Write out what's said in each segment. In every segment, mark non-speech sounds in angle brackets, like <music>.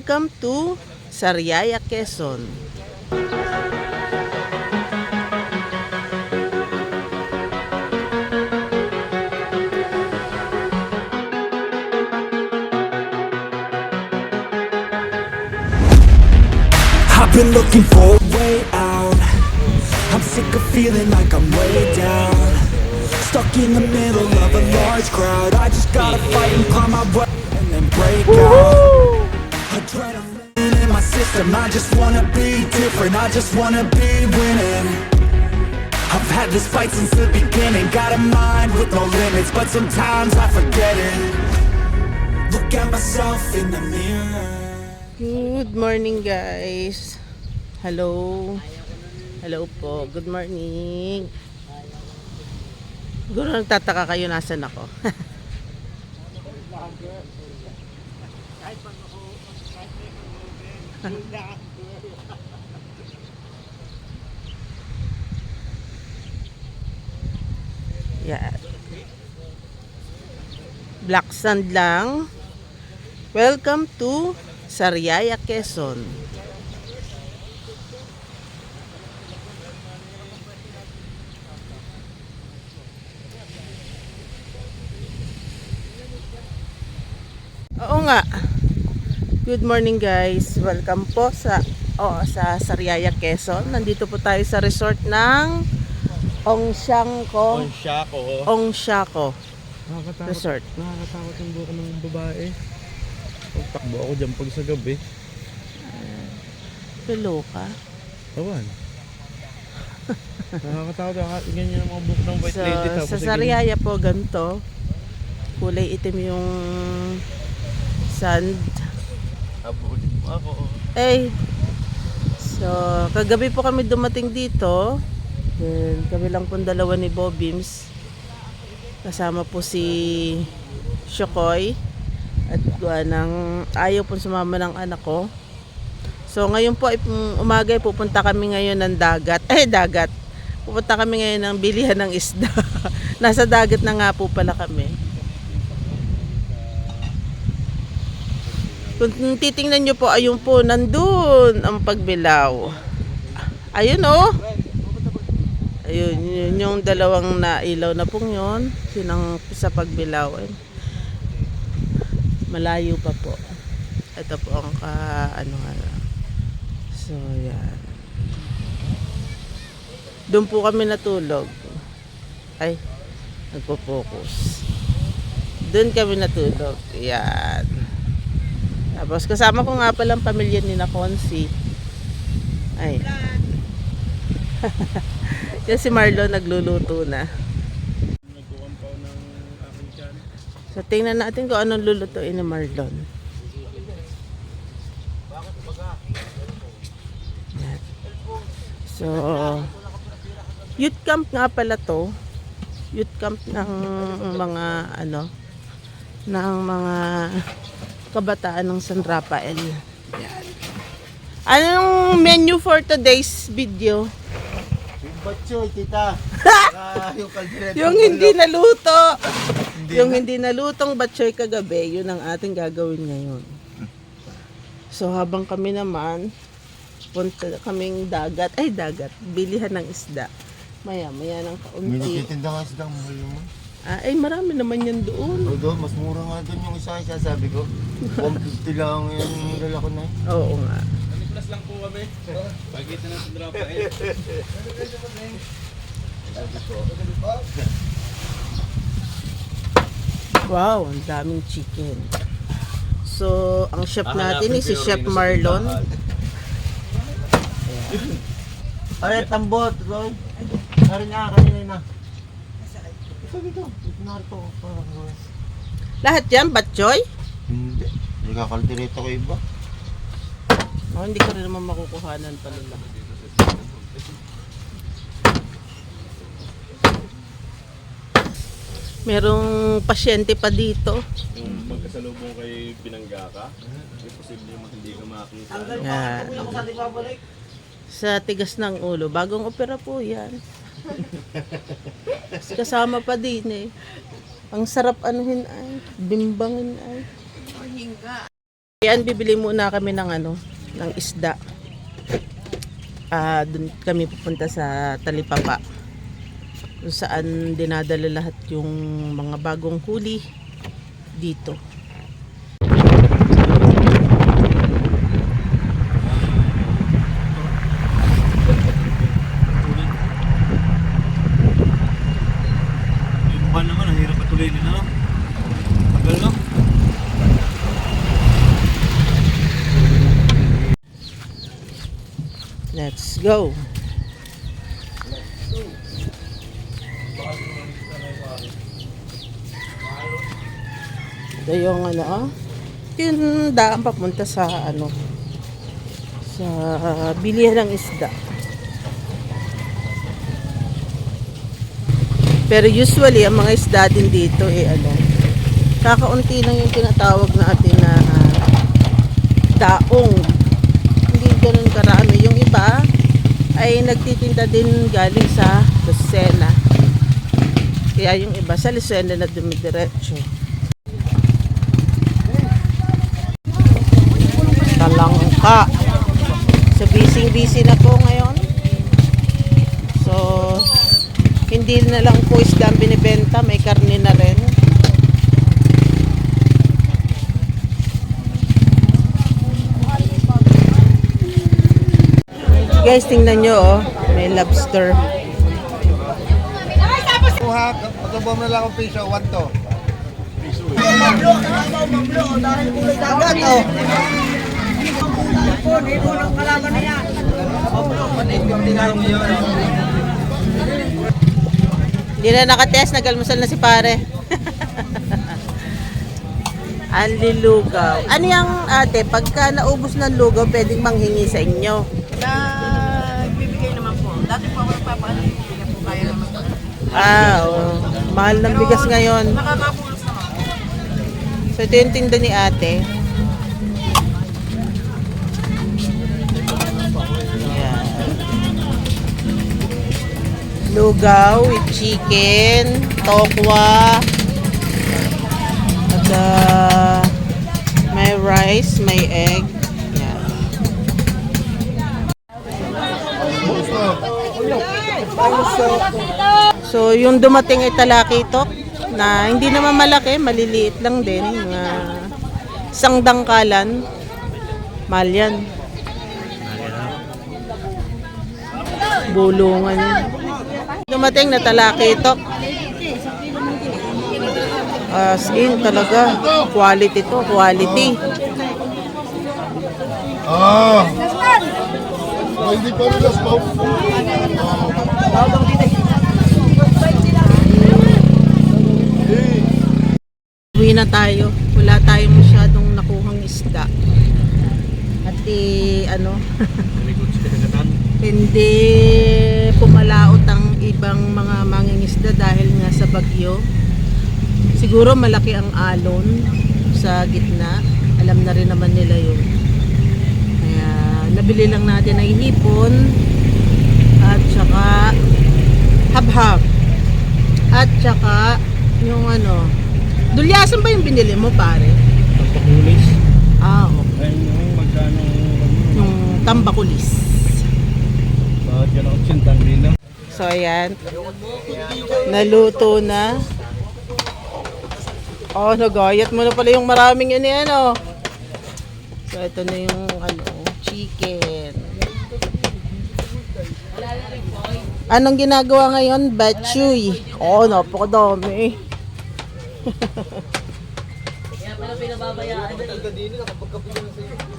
Welcome to Sariaya, Quezon. I've been looking for a way out. I'm sick of feeling like I'm way down. Stuck in the middle of a large crowd. I just gotta fight and climb my way And then break out system I just wanna be different I just wanna be winning I've had this fight since the beginning Got a mind with no limits But sometimes I forget it Look at myself in the mirror Good morning, guys. Hello. Hello po. Good morning. Siguro nagtataka kayo nasan ako. <laughs> <laughs> yeah. Black sand lang. Welcome to Sariaya, Quezon. Oo nga. Good morning guys. Welcome po sa oh, sa Sariaya, Quezon. Nandito po tayo sa resort ng Ongsiangko siya ko. Ongsiako Nakakatakot, Resort. nakakatakot yung buka ng babae. Pagtakbo ako dyan pag sa gabi. Hello ka. Tawan. nakakatakot. nakaka- Ganyan ang mga buka ng white So, lady. Tapos sa ay Sariaya po ganito. Kulay itim yung sand. Ganyan. Abulin mo ako. Eh, so, kagabi po kami dumating dito. Then, kami lang pong dalawa ni Bobims. Kasama po si Shokoy. At uh, nang ayaw po sumama ng anak ko. So, ngayon po, ay, mm, umaga ay pupunta kami ngayon ng dagat. <laughs> Eh, dagat. Pupunta kami ngayon ng bilihan ng isda. <laughs> Nasa dagat na nga po pala kami. Kung titingnan nyo po, ayun po, nandun ang pagbilaw. Ayun oh. Ayun, yun yung dalawang nailaw na pong yun. Sinang sa pagbilaw. Ayun. Malayo pa po. Ito po ang ka, ano, ano. So, yan. Doon po kami natulog. Ay, nagpo-focus. Doon kami natulog. Yan. Tapos kasama ko nga palang pamilya ni na Consi. Ay. <laughs> Yan si Marlon nagluluto na. So tingnan natin kung anong lulutuin ni Marlon. So, youth camp nga pala to. Youth camp ng mga ano ng mga kabataan ng San Rafael. Yan. Anong menu for today's video? Batchoy, tita. <laughs> Ah, yung kaldereta. Yung hindi naluto. yung hindi nalutong batchoy kagabi, yun ang ating gagawin ngayon. So habang kami naman, punta kaming dagat, ay dagat, bilihan ng isda. Maya, maya ng May kaunti. nagtitinda nga silang mahal naman. Ah, ay marami naman yan doon. Doon, mas mura nga doon yung isa isa sabi ko. <laughs> 150 lang yung dala ko na yun. Oo nga. Plus lang po kami. Pagitan ng drapa eh. Wow, ang daming chicken. So, ang chef natin is si Chef Marlon. Ay, tambot, Roy. Narin nga, kanina na. Sabi ko, narito ko para ko. Lahat yan, batchoy? Hindi. Hindi ka kaldereta ko iba. Oh, hindi ko rin naman makukuhanan pala lang. Merong pasyente pa dito. Kung magkasalubong kay Binangga ka, may posible mo hindi ka makakita. Yan. Sa tigas ng ulo. Bagong opera po yan. Kasama pa din eh. Ang sarap anuhin ay. Bimbangin ay. Yan, bibili muna kami ng ano, ng isda. Ah, doon kami pupunta sa Talipapa. Kung saan dinadala lahat yung mga bagong huli dito. Yung ban naman, ang hirap patuloy din ano. Tagal no? Let's go. Ito yung ano ah. Yung daan papunta sa ano sa bilihan ng isda. Pero usually ang mga isda din dito eh ano kakaunti lang yung tinatawag natin na ah, daong hindi ganun karami. Iba ay nagtitinda din galing sa Lucena. Kaya yung iba sa Lucena na dumidiretso. Talangka. So busy-busy na po ngayon. So hindi na lang po isda binibenta, may karne na rin. Guys, tingnan nyo oh. May lobster. Kuha, magkabom na lang ang piso, 1 to. Hindi na nakatest, nag-almusal na si pare. <laughs> Ang lilugaw. Ano yung ate, pagka naubos ng lugaw, pwedeng manghingi sa inyo? Nagbibigay naman po. Dati po ako nagpapaano yung hindi po kaya naman. Ah, oo. Mahal ng bigas ngayon. Nakakapulos naman. So, ito yung tinda ni ate. Ayan. Lugaw with chicken, tokwa, at uh, may rice, may egg. So, yung dumating ay talakitok na hindi naman malaki, maliliit lang din. Mga isang dangkalan. Mahal yan. Bulungan. Dumating na talakitok. As in, talaga. Quality to, quality. Ah. Hindi pa rin. Uwi na tayo. Wala tayong masyadong nakuhang isda. At eh, ano, <laughs> hindi pumalaot ang ibang mga mangingisda dahil nga sa bagyo. Siguro malaki ang alon sa gitna. Alam na rin naman nila yun. Kaya nabili lang natin ay hipon saka habhab. At saka yung ano, dulyasan ba yung binili mo pare? Pagpakulis. Ah, okay. Ayun yung magkano. Yung tambakulis. Bakit yan ako no? So, ayan. Naluto na. Oh, nagayat mo na pala yung maraming yun yan, oh. So, ito na yung, ano, chicken. Anong ginagawa ngayon? Bachuy. Oo, oh, napakadami. Kaya pala pinababayaan. Ang taga din, nakapagkapin na sa'yo.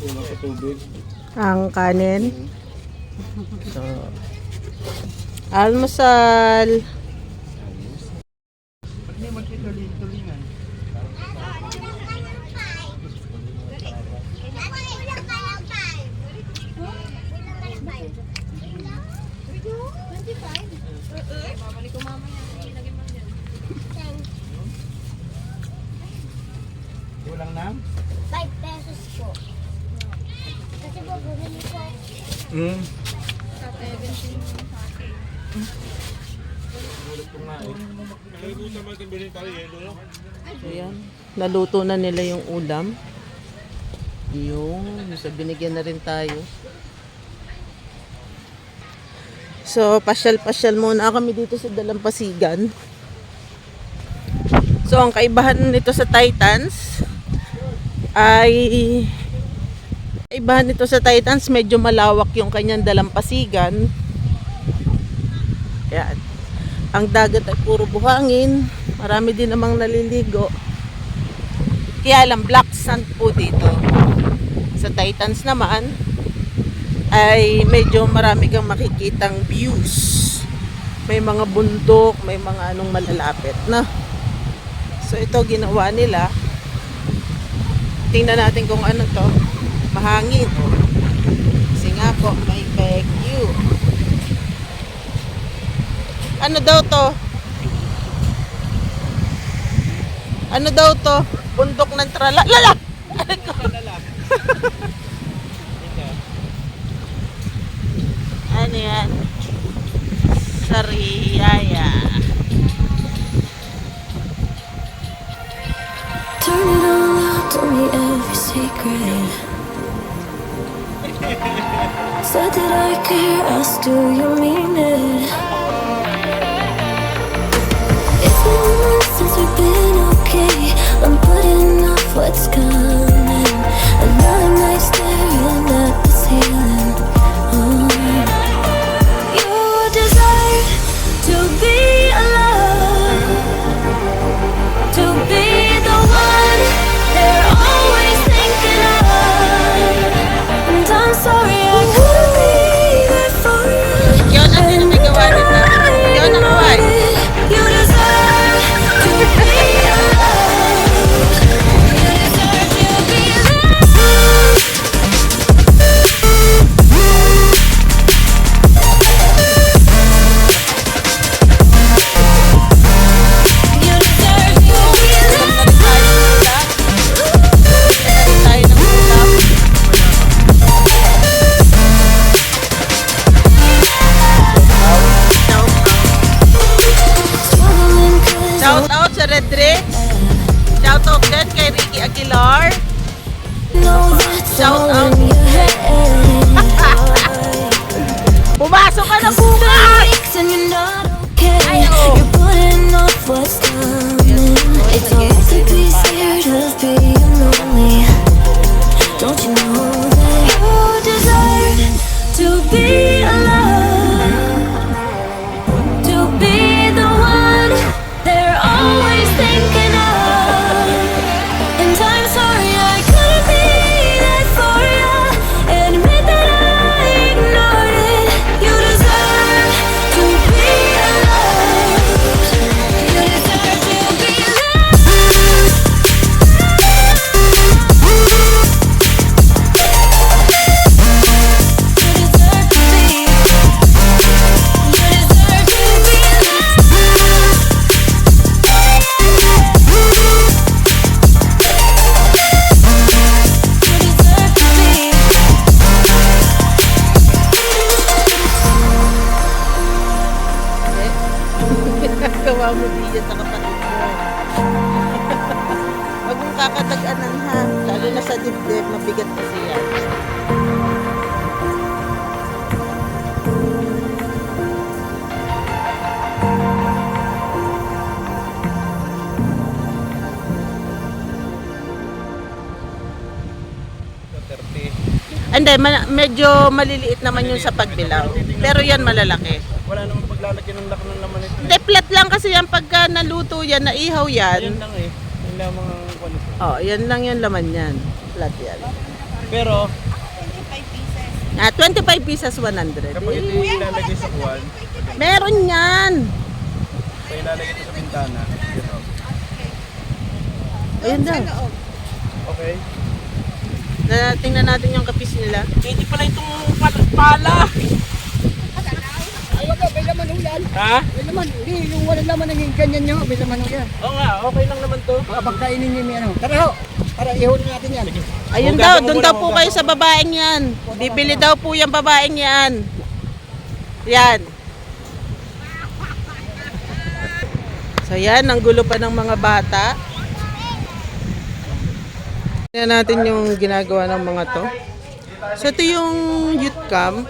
Kulang sa tubig. Ang kanin. So, almusal. Kulang na? 5 pesos po. Kasi po, bumili po. Hmm. Ayan. Naluto na nila yung ulam. Yung, so binigyan na rin tayo. So, pasyal-pasyal muna kami dito sa Dalampasigan. So, ang kaibahan nito sa Titans ay kaibahan nito sa Titans, medyo malawak yung kanyang dalampasigan. Yan. Ang dagat ay puro buhangin. Marami din namang naliligo. Kaya lang black sand po dito. Sa Titans naman ay medyo marami kang makikitang views. May mga bundok, may mga anong malalapit na. So ito ginawa nila. Tingnan natin kung ano to. Mahangin. Kasi nga po, may bagyo. Ano daw to? Ano daw to? Bundok ng trala. Lala! Ano yan? Sariyaya. Turn it all out, tell me every secret. <laughs> Said that I care, asked do you mean it? To be medyo maliliit naman yung sa pagbilaw. Pero yan malalaki. Wala namang paglalagyan ng laki ng laman nito. Hindi, flat lang kasi yan pagka naluto yan, naihaw yan. Yan lang eh. Yan lang mga kwan ito. Oh, yan lang yung laman yan. Flat yan. Pero, Ah, 25 pieces 100. kapag ito Eh, yung ilalagay sa kuwan, meron yan. sa ilalagay ito sa bintana, gano'n. Ayun daw. Okay. Na, tingnan natin yung kapis nila. Hindi pala itong pala. pala. Ay, wag may laman yan. Ha? May laman. Hindi, yung walang laman ng ganyan nyo, may laman yan. Oo nga, okay lang naman to. Baka pagkainin nyo may ano. Tara ho, para ihulin natin yan. Ayun daw, doon daw po kayo sa babaeng yan. Bibili daw po yung babaeng yan. Yan. So yan, ang gulo pa ng mga bata. Tingnan natin yung ginagawa ng mga to. So ito yung youth camp.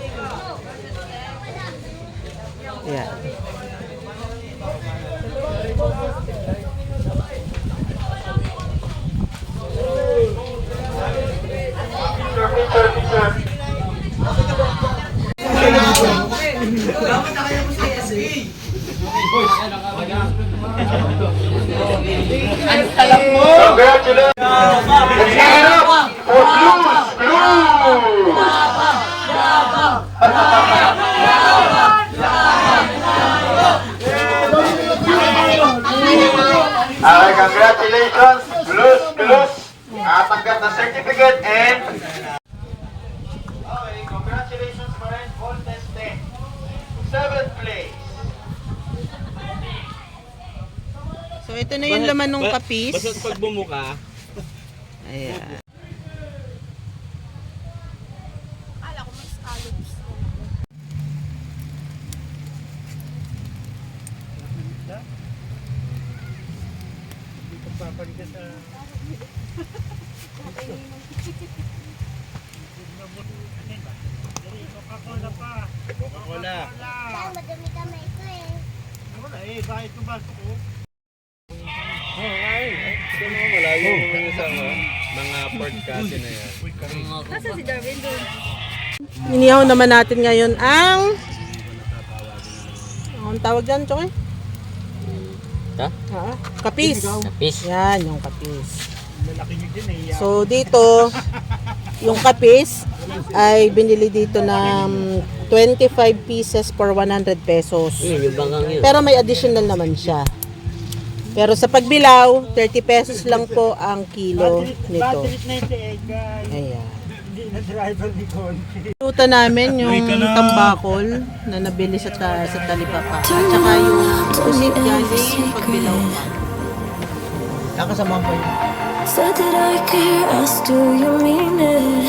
Yan. Okay, Ng certificate and... Okay, congratulations pa rin, Volteste. Seventh place. So ito na yung laman ng kapis. Basta pag bumuka, <laughs> Ayan. Coca-Cola. Ito naman malayo naman yung sa mga port kasi na yan. Inihaw naman natin ngayon ang ang tawag dyan, Choy? Ha? Kapis. Kapis. Yan, yung kapis. So, dito, yung kapis ay binili dito ng 25 pieces for 100 pesos. Pero may additional naman siya. Pero sa pagbilaw, 30 pesos lang po ang kilo nito. Ayan. Luto namin yung tambakol na nabili sa, ta- sa talipapa. At saka yung pusit galing pagbilaw pa. Nakasama ko yun. Said that I care, asked do you mean it?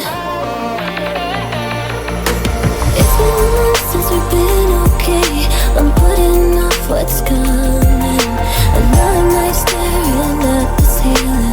It's been months since we've been okay. I'm putting off what's coming. Another night staring at the ceiling.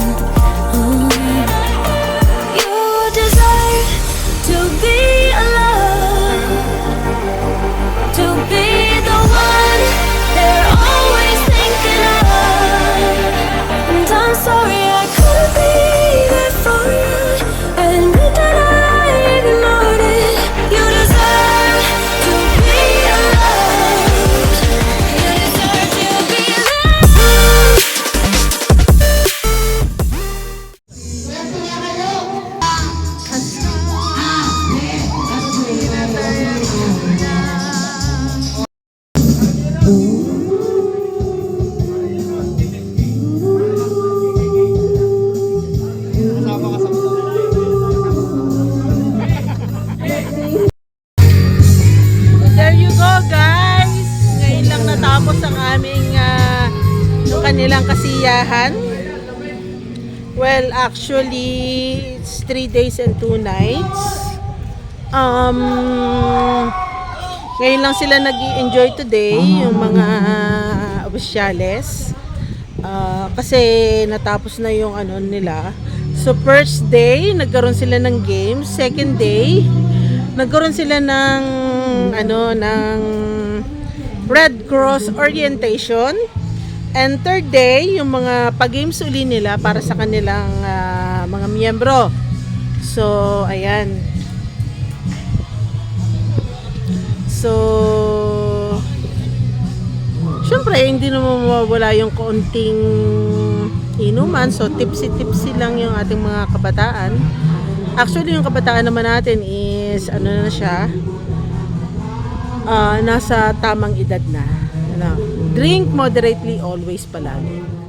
Kasiyahan. Well, actually, it's 3 days and 2 nights. Um, ngayon lang sila nag enjoy today, yung mga opisyales. Ah, kasi natapos na yung ano nila. So first day, nagkaroon sila ng games. Second day, nagkaroon sila ng ano ng Red Cross orientation. And third day, yung mga pag-games uli nila para sa kanilang ah, mga miyembro. So, ayan. So, syempre, hindi naman mawawala yung kaunting inuman. So, tipsy-tipsy lang yung ating mga kabataan. Actually, yung kabataan naman natin is, ano na siya, ah, nasa tamang edad na. Ano, drink moderately always palagi.